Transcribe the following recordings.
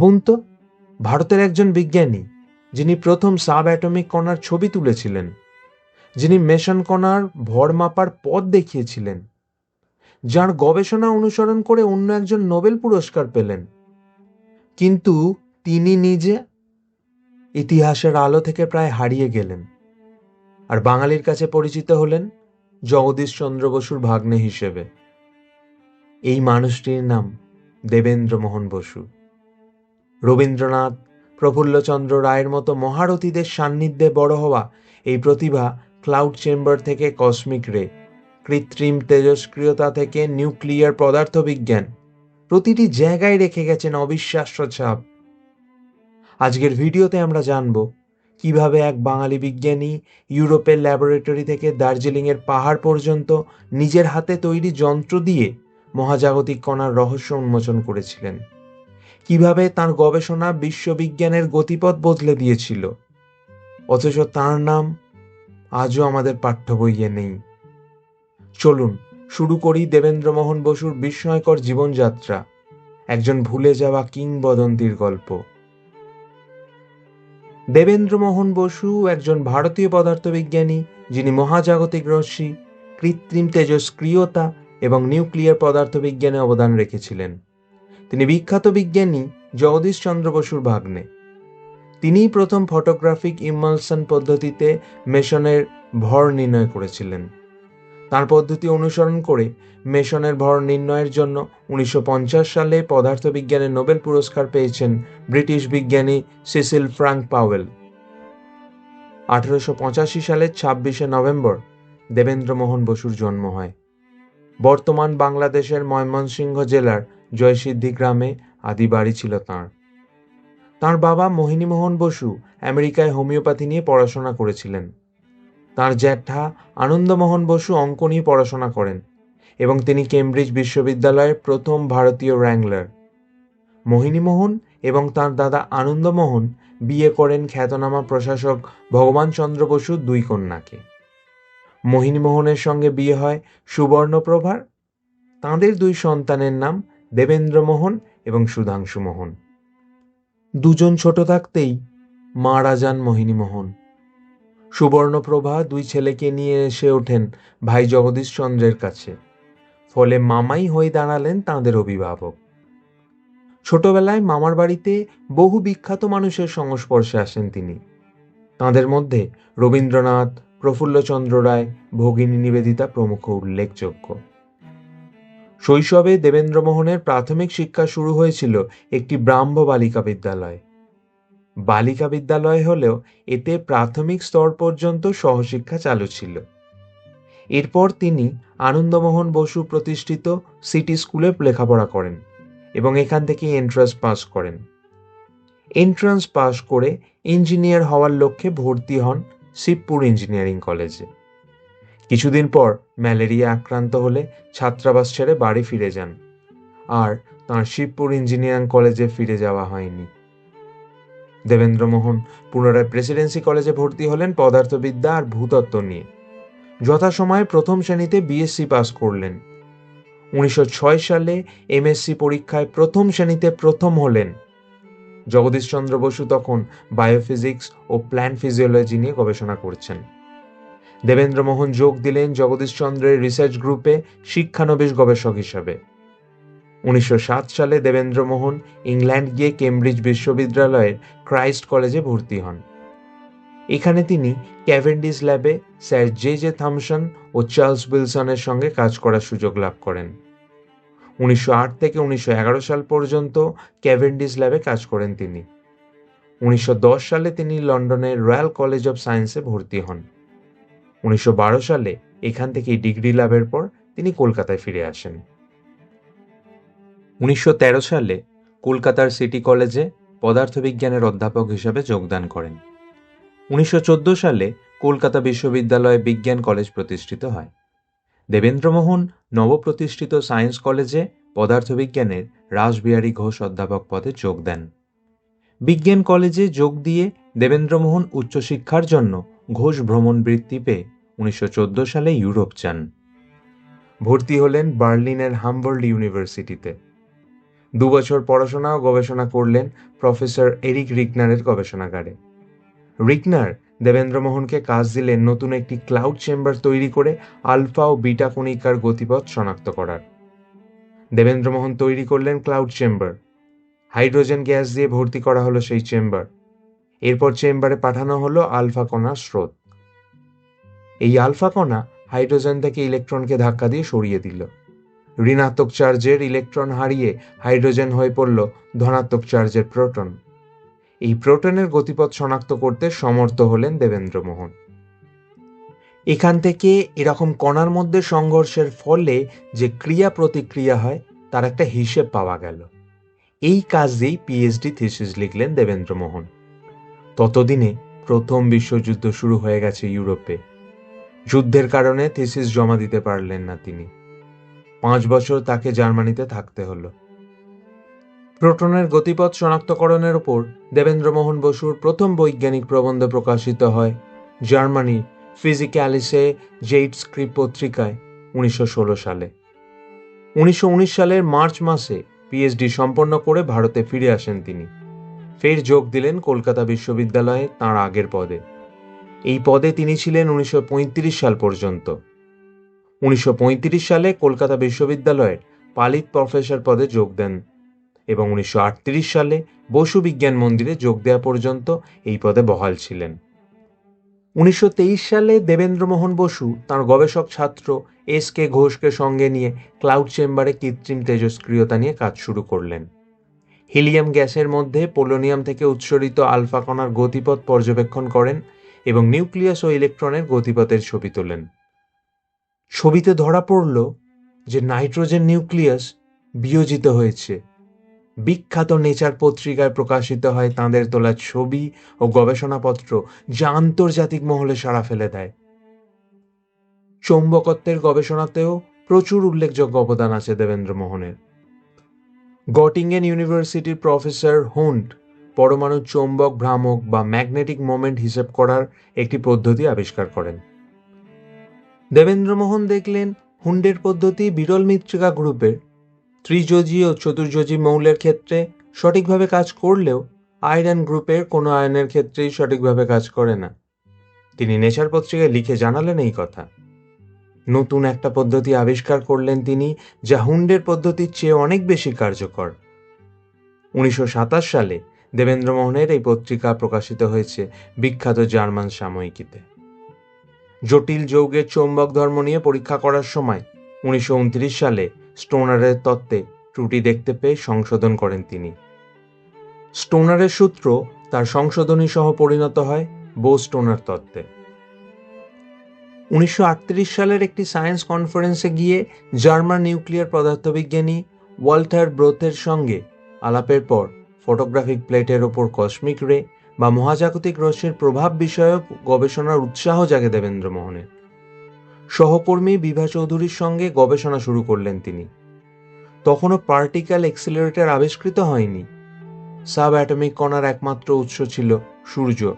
ভাবুন তো, ভারতের একজন বিজ্ঞানী, যিনি প্রথম সাব অ্যাটমিক কণার ছবি তুলেছিলেন, যিনি মেশন কণার ভর মাপার পথ দেখিয়েছিলেন, যার গবেষণা অনুসরণ করে অন্য একজন নোবেল পুরস্কার পেলেন। কিন্তু তিনি নিজে ইতিহাসের আলো থেকে প্রায় হারিয়ে গেলেন আর বাঙালির কাছে পরিচিত হলেন জগদীশ চন্দ্র বসুর ভাগ্নে হিসেবে। এই মানুষটির নাম দেবেন্দ্র মোহন বসু। রবীন্দ্রনাথ, প্রফুল্লচন্দ্র রায়ের মতো মহারথীদের সান্নিধ্যে বড় হওয়া এই প্রতিভা ক্লাউড চেম্বার থেকে কসমিক রে, কৃত্রিম তেজস্ক্রিয়তা থেকে নিউক্লিয়ার পদার্থবিজ্ঞান। প্রতিটি জায়গায় রেখে গেছেন অবিশ্বাস্য ছাপ। আজকের ভিডিওতে আমরা জানব কীভাবে এক বাঙালি বিজ্ঞানী ইউরোপের ল্যাবরেটরি থেকে দার্জিলিংয়ের পাহাড় পর্যন্ত নিজের হাতে তৈরি যন্ত্র দিয়ে মহাজাগতিক কণার রহস্য উন্মোচন করেছিলেন। কীভাবে তার গবেষণা বিশ্ববিজ্ঞানের গতিপথ বদলে দিয়েছিল? অথচ তার নাম আজও আমাদের পাঠ্য বইয়ে নেই। চলুন, শুরু করি দেবেন্দ্রমোহন বসুর বিস্ময়কর জীবনযাত্রা, একজন ভুলে যাওয়া কিংবদন্তির গল্প। দেবেন্দ্রমোহন বসু একজন ভারতীয় পদার্থবিজ্ঞানী, যিনি মহাজাগতিক রশ্মি, কৃত্রিম তেজস্ক্রিয়তা এবং নিউক্লিয়ার পদার্থবিজ্ঞানে অবদান রেখেছিলেন। তিনি বিখ্যাত বিজ্ঞানী জগদীশ চন্দ্র বসুর ভাগ্নে। তিনিই প্রথম ফটোগ্রাফিক ইমালশন পদ্ধতিতে মেশনের ভর নির্ণয় করেছিলেন। তার পদ্ধতি অনুসরণ করে মেশনের ভর নির্ণয়ের জন্য উনিশশো পঞ্চাশ সালে পদার্থবিজ্ঞানে নোবেল পুরস্কার পেয়েছেন ব্রিটিশ বিজ্ঞানী সিসিল ফ্রাঙ্ক পাওয়েল। আঠেরোশো সালের ছাব্বিশে নভেম্বর দেবেন্দ্রমোহন বসুর জন্ম হয়। বর্তমান বাংলাদেশের ময়মনসিংহ জেলার জয়সিদ্ধি গ্রামে আদি বাড়ি ছিল তাঁর। তাঁর বাবা মোহিনীমোহন বসু আমেরিকায় হোমিওপ্যাথি নিয়ে পড়াশোনা করেছিলেন। তার জ্যাঠা আনন্দমোহন বসু অঙ্ক নিয়ে পড়াশোনা করেন এবং তিনি কেমব্রিজ বিশ্ববিদ্যালয়ের প্রথম ভারতীয় র্যাংলার মোহিনীমোহন এবং তার দাদা আনন্দমোহন বিয়ে করেন খ্যাতনামা প্রশাসক ভগবান চন্দ্র বসু দুই কন্যাকে। মোহিনীমোহনের সঙ্গে বিয়ে হয় সুবর্ণপ্রভার তাঁদের দুই সন্তানের নাম দেবেন্দ্রমোহন এবং সুধাংশু মোহন। দুজন ছোট থাকতেই মারা যান মোহিনীমোহন। সুবর্ণপ্রভা দুই ছেলেকে নিয়ে এসে ওঠেন ভাই জগদীশ চন্দ্রের কাছে। ফলে মামাই হয়ে দাঁড়ালেন তাঁদের অভিভাবক। ছোটবেলায় মামার বাড়িতে বহু বিখ্যাত মানুষের সংস্পর্শে আসেন তিনি। তাঁদের মধ্যে রবীন্দ্রনাথ প্রফুল্লচন্দ্র রায়, ভগিনী নিবেদিতা প্রমুখ উল্লেখযোগ্য। শৈশবে দেবেন্দ্রমোহনের প্রাথমিক শিক্ষা শুরু হয়েছিল একটি ব্রাহ্ম বালিকা বিদ্যালয়। বালিকা বিদ্যালয় হলেও এতে প্রাথমিক স্তর পর্যন্ত সহশিক্ষা চালু ছিল। এরপর তিনি আনন্দমোহন বসু প্রতিষ্ঠিত সিটি স্কুলে লেখাপড়া করেন এবং এখান থেকে এন্ট্রান্স পাস করেন। এন্ট্রান্স পাস করে ইঞ্জিনিয়ার হওয়ার লক্ষ্যে ভর্তি হন শিবপুর ইঞ্জিনিয়ারিং কলেজে। কিছুদিন পর ম্যালেরিয়া আক্রান্ত হলে ছাত্রাবাস ছেড়ে বাড়ি ফিরে যান। আর তাঁর শিবপুর ইঞ্জিনিয়ারিং কলেজে ফিরে যাওয়া হয়নি। দেবেন্দ্রমোহন পুনরায় প্রেসিডেন্সি কলেজে ভর্তি হলেন পদার্থবিদ্যা আর ভূতত্ত্ব নিয়ে। যথাসময়ে প্রথম শ্রেণীতে বিএসসি পাস করলেন। উনিশশো ছয় সালে এমএসসি পরীক্ষায় প্রথম শ্রেণীতে প্রথম হলেন জগদীশচন্দ্র বসু তখন বায়োফিজিক্স ও প্ল্যান ফিজিওলজি নিয়ে গবেষণা করছেন। দেবেন্দ্রমোহন যোগ দিলেন জগদীশচন্দ্রের রিসার্চ গ্রুপে শিক্ষানবিশ গবেষক হিসাবে। উনিশশো সাত সালে দেবেন্দ্রমোহন ইংল্যান্ড গিয়ে কেমব্রিজ বিশ্ববিদ্যালয়ের ক্রাইস্ট কলেজে ভর্তি হন। এখানে তিনি ক্যাভেন্ডিস ল্যাবে স্যার জে জে থমসন ও চার্লস উইলসনের সঙ্গে কাজ করার সুযোগ লাভ করেন। উনিশশো আট থেকে উনিশশো এগারো সাল পর্যন্ত ক্যাভেন্ডিস ল্যাবে কাজ করেন তিনি। উনিশশো দশ সালে তিনি লন্ডনের রয়্যাল কলেজ অফ সায়েন্সে ভর্তি হন। উনিশশো বারো সালে এখান থেকেই ডিগ্রি লাভের পর তিনি কলকাতায় ফিরে আসেন। উনিশশো তেরো সালে কলকাতার সিটি কলেজে পদার্থবিজ্ঞানের অধ্যাপক হিসাবে যোগদান করেন। উনিশশো চোদ্দ সালে কলকাতা বিশ্ববিদ্যালয়ে বিজ্ঞান কলেজ প্রতিষ্ঠিত হয়। দেবেন্দ্রমোহন নবপ্রতিষ্ঠিত সায়েন্স কলেজে পদার্থবিজ্ঞানের রাসবিহারী ঘোষ অধ্যাপক পদে যোগ দেন। বিজ্ঞান কলেজে যোগ দিয়ে দেবেন্দ্রমোহন উচ্চশিক্ষার জন্য ঘোষ ভ্রমণ বৃত্তি পেয়ে উনিশশো চোদ্দ সালে ইউরোপ যান। ভর্তি হলেন বার্লিনের হামবার্ড ইউনিভার্সিটিতে। দু বছর পড়াশোনা ও গবেষণা করলেন প্রফেসর এরিক রিকনারের গবেষণাগারে। রিকনার দেবেন্দ্রমোহনকে কাজ দিলেন নতুন একটি ক্লাউড চেম্বার তৈরি করে আলফা ও বিটা কণিকার গতিপথ শনাক্ত করার। দেবেন্দ্রমোহন তৈরি করলেন ক্লাউড চেম্বার হাইড্রোজেন গ্যাস দিয়ে ভর্তি করা হলো সেই চেম্বার এরপর চেম্বারে পাঠানো হলো আলফা কণার স্রোত। এই আলফা কণা হাইড্রোজেন থেকে ইলেকট্রনকে ধাক্কা দিয়ে সরিয়ে দিল। ঋণাত্মক চার্জের ইলেকট্রন হারিয়ে হাইড্রোজেন হয়ে পড়ল ধনাত্মক চার্জের প্রোটন এই প্রোটনের গতিপথ শনাক্ত করতে সমর্থ হলেন দেবেন্দ্রমোহন। এখান থেকে এরকম কণার মধ্যে সংঘর্ষের ফলে যে ক্রিয়া প্রতিক্রিয়া হয়, তার একটা হিসেব পাওয়া গেল। এই কাজ দিয়েই পিএইচডি থিসিস লিখলেন দেবেন্দ্রমোহন। ততদিনে প্রথম বিশ্বযুদ্ধ শুরু হয়ে গেছে ইউরোপে। যুদ্ধের কারণে থিসিস জমা দিতে পারলেন না তিনি। পাঁচ বছর তাকে জার্মানিতে থাকতে হলো। প্রোটনের গতিপথ শনাক্তকরণের ওপর দেবেন্দ্রমোহন বসুর প্রথম বৈজ্ঞানিক প্রবন্ধ প্রকাশিত হয় জার্মানি ফিজিক্যালিসে জেইট স্ক্রিপ পত্রিকায়, উনিশশো ষোলো সালে। উনিশশো উনিশ সালের মার্চ মাসে পিএইচডি সম্পন্ন করে ভারতে ফিরে আসেন তিনি। ফের যোগ দিলেন কলকাতা বিশ্ববিদ্যালয়ে তাঁর আগের পদে। এই পদে তিনি ছিলেন উনিশশো পঁয়ত্রিশ সাল পর্যন্ত। উনিশশো পঁয়ত্রিশ সালে কলকাতা বিশ্ববিদ্যালয়ের পালিত প্রফেসর পদে যোগ দেন। এবং উনিশশো আটত্রিশ সালে বসু বিজ্ঞান মন্দিরে যোগ দেওয়া পর্যন্ত এই পদে বহাল ছিলেন। উনিশশো তেইশ সালে দেবেন্দ্রমোহন বসু তাঁর গবেষক ছাত্র এস কে ঘোষকে সঙ্গে নিয়ে ক্লাউড চেম্বারে কৃত্রিম তেজস্ক্রিয়তা নিয়ে কাজ শুরু করলেন। হিলিয়াম গ্যাসের মধ্যে পোলোনিয়াম থেকে উৎসরিত আলফা কণার গতিপথ পর্যবেক্ষণ করেন এবং নিউক্লিয়াস ও ইলেকট্রনের গতিপথের ছবি তোলেন। ছবিতে ধরা পড়ল যে নাইট্রোজেন নিউক্লিয়াস বিয়োজিত হয়েছে। বিখ্যাত নেচার পত্রিকায় প্রকাশিত হয় তাঁদের তোলা ছবি ও গবেষণাপত্র যা আন্তর্জাতিক মহলে সাড়া ফেলে দেয়। চৌম্বকত্বের গবেষণাতেও প্রচুর উল্লেখযোগ্য অবদান আছে দেবেন্দ্র মোহনের। গটিঙ্গেন ইউনিভার্সিটির প্রফেসর হুন্ট পরমাণু চৌম্বক, ভ্রামক বা ম্যাগনেটিক মোমেন্ট হিসেব করার একটি পদ্ধতি আবিষ্কার করেন। দেবেন্দ্রমোহন দেখলেন হুন্ডের পদ্ধতি বিরল মিত্রিকা গ্রুপের ত্রিযোজী ও চতুর্যোজী মৌলের ক্ষেত্রে সঠিকভাবে কাজ করলেও আয়রন গ্রুপের কোনো আয়নের ক্ষেত্রেই সঠিকভাবে কাজ করে না। তিনি নেশার পত্রিকায় লিখে জানালেন এই কথা। নতুন একটা পদ্ধতি আবিষ্কার করলেন তিনি যা হুন্ডের পদ্ধতির চেয়ে অনেক বেশি কার্যকর। উনিশশো সাতাশ সালে দেবেন্দ্রমোহনের এই পত্রিকা প্রকাশিত হয়েছে বিখ্যাত জার্মান সাময়িকীতে। জটিল যৌগের চৌম্বক ধর্ম নিয়ে পরীক্ষা করার সময় উনিশশো উনত্রিশ সালে স্টোনারের তত্ত্বে ত্রুটি দেখতে পেয়ে সংশোধন করেন তিনি। স্টোনারের সূত্র তার সংশোধনী সহ পরিণত হয় বো স্টোনার তত্ত্বে। উনিশশো আটত্রিশ সালের একটি সায়েন্স কনফারেন্সে গিয়ে জার্মান নিউক্লিয়ার পদার্থবিজ্ঞানী ওয়াল্টার ব্রোথের সঙ্গে আলাপের পর ফটোগ্রাফিক প্লেটের ওপর কসমিক রে বা মহাজাগতিক রশ্মির প্রভাব বিষয়ক গবেষণার উৎসাহ জাগে দেবেন্দ্র মোহনের সহকর্মী বিভা চৌধুরীর সঙ্গে গবেষণা শুরু করলেন তিনি। তখনও পার্টিক্যাল এক্সিলারেটর আবিষ্কৃত হয়নি। সাব অ্যাটমিক কণার একমাত্র উৎস ছিল সূর্য।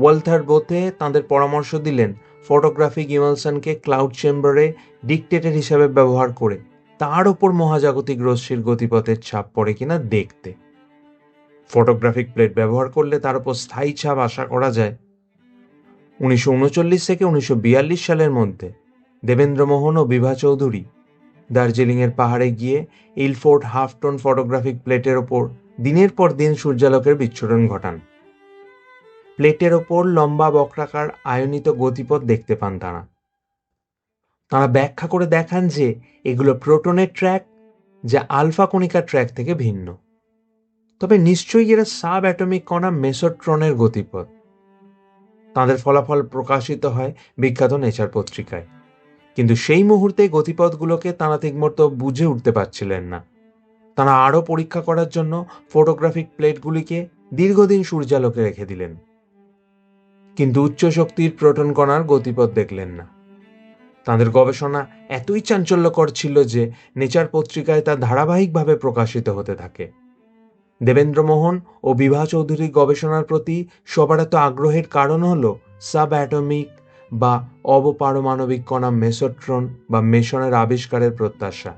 ওয়ালথার বোথে তাঁদের পরামর্শ দিলেন ফটোগ্রাফিক ইমালসনকে ক্লাউড চেম্বারে ডিকটেটর হিসাবে ব্যবহার করে। তার ওপর মহাজাগতিক রশ্মির গতিপথের ছাপ পড়ে কিনা দেখতে। ফটোগ্রাফিক প্লেট ব্যবহার করলে তার উপর স্থায়ী ছাপ আশা করা যায়। উনিশশো উনচল্লিশ থেকে উনিশশো বিয়াল্লিশ সালের মধ্যে দেবেন্দ্রমোহন ও বিভা চৌধুরী দার্জিলিংয়ের পাহাড়ে গিয়ে ইলফোর্ড হাফটন ফটোগ্রাফিক প্লেটের ওপর দিনের পর দিন সূর্যালোকের বিচ্ছুরণ ঘটান। প্লেটের ওপর লম্বা বক্রাকার আয়নিত গতিপথ দেখতে পান তারা। তারা ব্যাখ্যা করে দেখান যে এগুলো প্রোটনের ট্র্যাক যা আলফা কণিকার ট্র্যাক থেকে ভিন্ন। তবে নিশ্চয়ই এরা সাব অ্যাটমিক কণা মেসোট্রনের গতিপথ। তাদের ফলাফল প্রকাশিত হয় বিখ্যাত নেচার পত্রিকায়। কিন্তু সেই মুহূর্তে গতিপথগুলোকে তারা ঠিকমতো বুঝে উঠতে পারছিলেন না। তারা আরও পরীক্ষা করার জন্য ফটোগ্রাফিক প্লেটগুলিকে দীর্ঘদিন সূর্যালোকে রেখে দিলেন। কিন্তু উচ্চ শক্তির প্রোটন কণার গতিপথ দেখলেন না। তাদের গবেষণা এতই চাঞ্চল্যকর ছিল যে নেচার পত্রিকায় তা ধারাবাহিকভাবে প্রকাশিত হতে থাকে। দেবেন্দ্রমোহন ও বিভা চৌধুরীর গবেষণার প্রতি সবার এত আগ্রহের কারণ হল সাব অ্যাটমিক বা অবপারমাণবিক কণা মেসোট্রন বা মেশনের আবিষ্কারের প্রত্যাশা।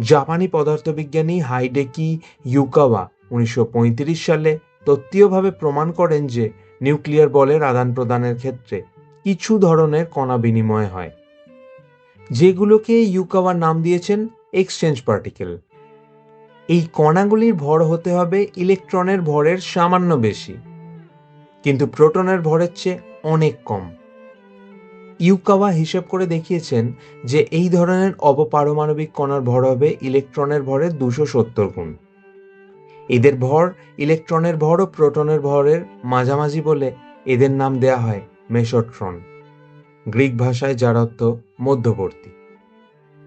জাপানি পদার্থবিজ্ঞানী হাইডেকি ইউকাওয়া উনিশশো পঁয়ত্রিশ সালে তত্ত্বীয়ভাবে প্রমাণ করেন যে নিউক্লিয়ার বলের আদান প্রদানের ক্ষেত্রে কিছু ধরনের কণা বিনিময় হয়। যেগুলোকে ইউকাওয়া নাম দিয়েছেন এক্সচেঞ্জ পার্টিকেল। এই কণাগুলির ভর হতে হবে ইলেকট্রনের ভরের সামান্য বেশি। কিন্তু প্রোটনের ভরের চেয়ে অনেক কম। ইউকাওয়া হিসেব করে দেখিয়েছেন যে এই ধরনের অবপারমাণবিক কণার ভর হবে ইলেকট্রনের ভরের দুশো সত্তর গুণ। এদের ভর ইলেকট্রনের ভর ও প্রোটনের ভরের মাঝামাঝি বলে এদের নাম দেয়া হয় মেসোট্রন, গ্রিক ভাষায় যার অর্থ মধ্যবর্তী।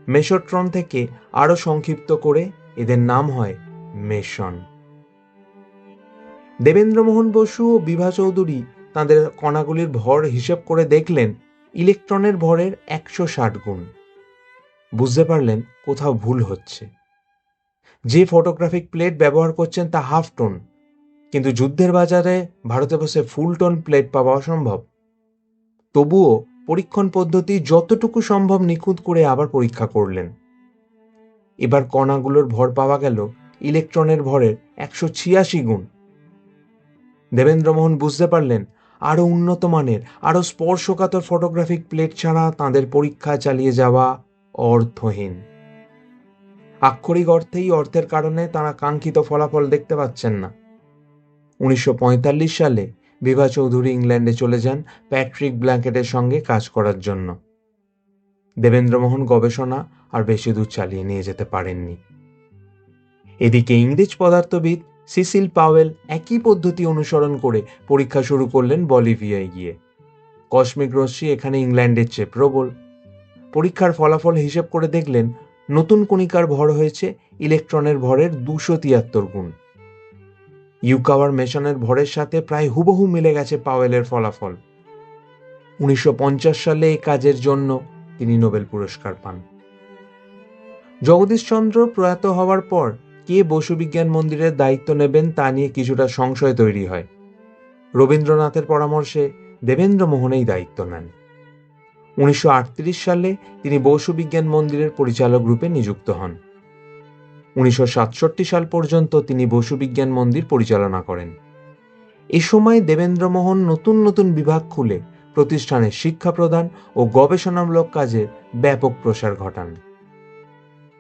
মেসোট্রন থেকে আরও সংক্ষিপ্ত করে এদের নাম হয় মেশন। দেবেন্দ্রমোহন বসু ও বিভা চৌধুরী তাদের কণাগুলির ভর হিসেব করে দেখলেন ইলেকট্রনের ভরের একশো ষাট গুণ। বুঝতে পারলেন কোথাও ভুল হচ্ছে। যে ফটোগ্রাফিক প্লেট ব্যবহার করছেন তা হাফ টোন, কিন্তু যুদ্ধের বাজারে ভারতে বসে ফুল টোন প্লেট পাওয়া অসম্ভব। তবুও পরীক্ষণ পদ্ধতি যতটুকু সম্ভব নিখুঁত করে আবার পরীক্ষা করলেন। এবার কণাগুলোর ভর পাওয়া গেল ইলেকট্রনের ভরের একশো ছিয়াশি গুণ। দেবেন্দ্রমোহন বুঝতে পারলেন, আরও উন্নত মানের, আরও স্পর্শকাতর ফটোগ্রাফিক প্লেট ছাড়া তাদের পরীক্ষা চালিয়ে যাওয়া অর্থহীন। আক্ষরিক অর্থেই অর্থের কারণে তারা কাঙ্ক্ষিত ফলাফল দেখতে পাচ্ছেন না। উনিশশো পঁয়তাল্লিশ সালে বিভা চৌধুরী ইংল্যান্ডে চলে যান প্যাট্রিক ব্ল্যাঙ্কেটের সঙ্গে কাজ করার জন্য। দেবেন্দ্রমোহন গবেষণা আর বেশি দূর চালিয়ে নিয়ে যেতে পারেননি। এদিকে ইংরেজ পদার্থবিদ সিসিল পাওয়েল একই পদ্ধতি অনুসরণ করে পরীক্ষা শুরু করলেন বলিভিয়ায় গিয়ে। কসমিক রশ্মি এখানে ইংল্যান্ডের চেয়ে প্রবল। পরীক্ষার ফলাফল হিসেব করে দেখলেন, নতুন কণিকার ভর হয়েছে ইলেকট্রনের ভরের দুশো তিয়াত্তর গুণ। ইউকাওয়ার মেশনের ভরের সাথে প্রায় হুবহু মিলে গেছে পাওয়েলের ফলাফল। উনিশশো পঞ্চাশ সালে এই কাজের জন্য তিনি নোবেল পুরস্কার পান। জগদীশচন্দ্র প্রয়াত হওয়ার পর কে বসু বিজ্ঞান মন্দিরের দায়িত্ব নেবেন তা নিয়ে কিছুটা সংশয় তৈরি হয়। রবীন্দ্রনাথের পরামর্শে দেবেন্দ্র মোহনেই দায়িত্ব নেন। উনিশশো আটত্রিশ সালে তিনি বসু বিজ্ঞান মন্দিরের পরিচালক রূপে নিযুক্ত হন। উনিশশো সাতষট্টি সাল পর্যন্ত তিনি বসু বিজ্ঞান মন্দির পরিচালনা করেন। এ সময় দেবেন্দ্রমোহন নতুন নতুন বিভাগ খুলে প্রতিষ্ঠানের শিক্ষা প্রদান ও গবেষণামূলক কাজে ব্যাপক প্রসার ঘটান।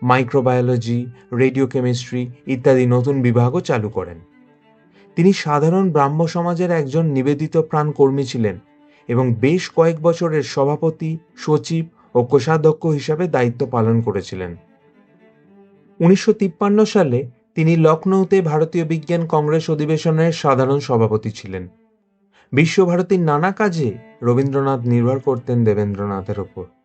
মাইক্রোবায়োলজি রেডিও কেমিস্ট্রি ইত্যাদি নতুন বিভাগও চালু করেন। তিনি সাধারণ ব্রাহ্ম সমাজের একজন নিবেদিত প্রাণ কর্মী ছিলেন এবং বেশ কয়েক বছরের সভাপতি, সচিব ও কোষাধ্যক্ষ হিসাবে দায়িত্ব পালন করেছিলেন। উনিশশো তিপ্পান্ন সালে তিনি লখনৌতে ভারতীয় বিজ্ঞান কংগ্রেস অধিবেশনের সাধারণ সভাপতি ছিলেন। বিশ্বভারতীর নানা কাজে রবীন্দ্রনাথ নির্ভর করতেন দেবেন্দ্রনাথের ওপর।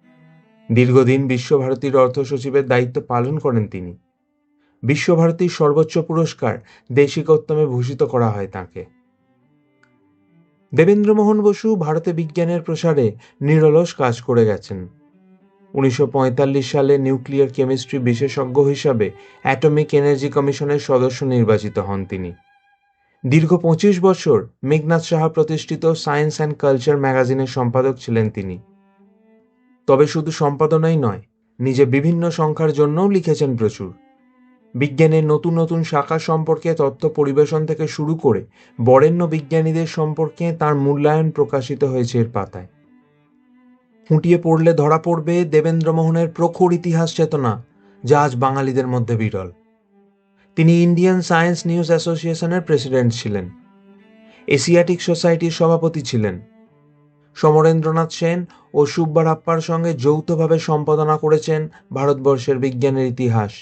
দীর্ঘদিন বিশ্বভারতীর অর্থ সচিবের দায়িত্ব পালন করেন তিনি। বিশ্বভারতীর সর্বোচ্চ পুরস্কার দেশিকোত্তমে ভূষিত করা হয় তাকে। দেবেন্দ্রমোহন বসু ভারতে বিজ্ঞানের প্রসারে নিরলস কাজ করে গেছেন। উনিশশো পঁয়তাল্লিশ সালে নিউক্লিয়ার কেমিস্ট্রি বিশেষজ্ঞ হিসাবে অ্যাটমিক এনার্জি কমিশনের সদস্য নির্বাচিত হন তিনি। দীর্ঘ পঁচিশ বছর মেঘনাথ সাহা প্রতিষ্ঠিত সায়েন্স অ্যান্ড কালচার ম্যাগাজিনের সম্পাদক ছিলেন তিনি। তবে শুধু সম্পাদনাই নয়, নিজে বিভিন্ন সংখ্যার জন্যও লিখেছেন প্রচুর। বিজ্ঞানের নতুন নতুন শাখা সম্পর্কে তথ্য পরিবেশন থেকে শুরু করে বরেণ্য বিজ্ঞানীদের সম্পর্কে তার মূল্যায়ন প্রকাশিত হয়েছে এর পাতায়। ফুটিয়ে পড়লে ধরা পড়বে দেবেন্দ্রমোহনের প্রখর ইতিহাস চেতনা, যা আজ বাঙালিদের মধ্যে বিরল। তিনি ইন্ডিয়ান সায়েন্স নিউজ অ্যাসোসিয়েশনের প্রেসিডেন্ট ছিলেন। এশিয়াটিক সোসাইটির সভাপতি ছিলেন। সমরেন্দ্রনাথ সেন ও সুব্বারাপ্পার সঙ্গে যৌথভাবে সম্পাদনা করেছেন ভারতবর্ষের বিজ্ঞানের ইতিহাস।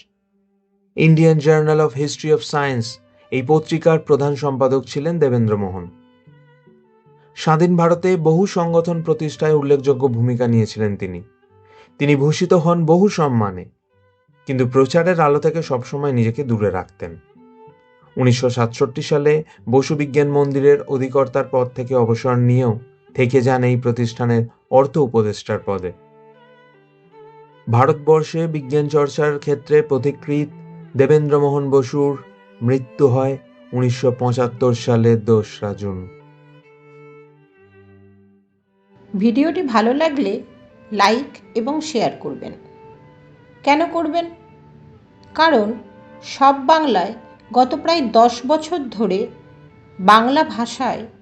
Indian Journal of History of Science এই পত্রিকার প্রধান সম্পাদক ছিলেন দেবেন্দ্রমোহন স্বাধীন ভারতে বহু সংগঠন প্রতিষ্ঠায় উল্লেখযোগ্য ভূমিকা নিয়েছিলেন তিনি। তিনি ভূষিত হন বহু সম্মানে, কিন্তু প্রচারের আলো থেকে সবসময় নিজেকে দূরে রাখতেন। উনিশশো সাতষট্টি সালে বসু বিজ্ঞান মন্দিরের অধিকর্তার পদ থেকে অবসর নিয়েও থেকে যান এই প্রতিষ্ঠানের অর্থ উপদেষ্টার পদে। ভারতবর্ষে বিজ্ঞান চর্চার ক্ষেত্রে পথিকৃত দেবেন্দ্রমোহন বসুর মৃত্যু হয় উনিশশো পঁচাত্তর সালের দোসরা জুন। ভিডিওটি ভালো লাগলে লাইক এবং শেয়ার করবেন। কেন করবেন? কারণ সব বাংলায় গত প্রায় দশ বছর ধরে বাংলা ভাষায়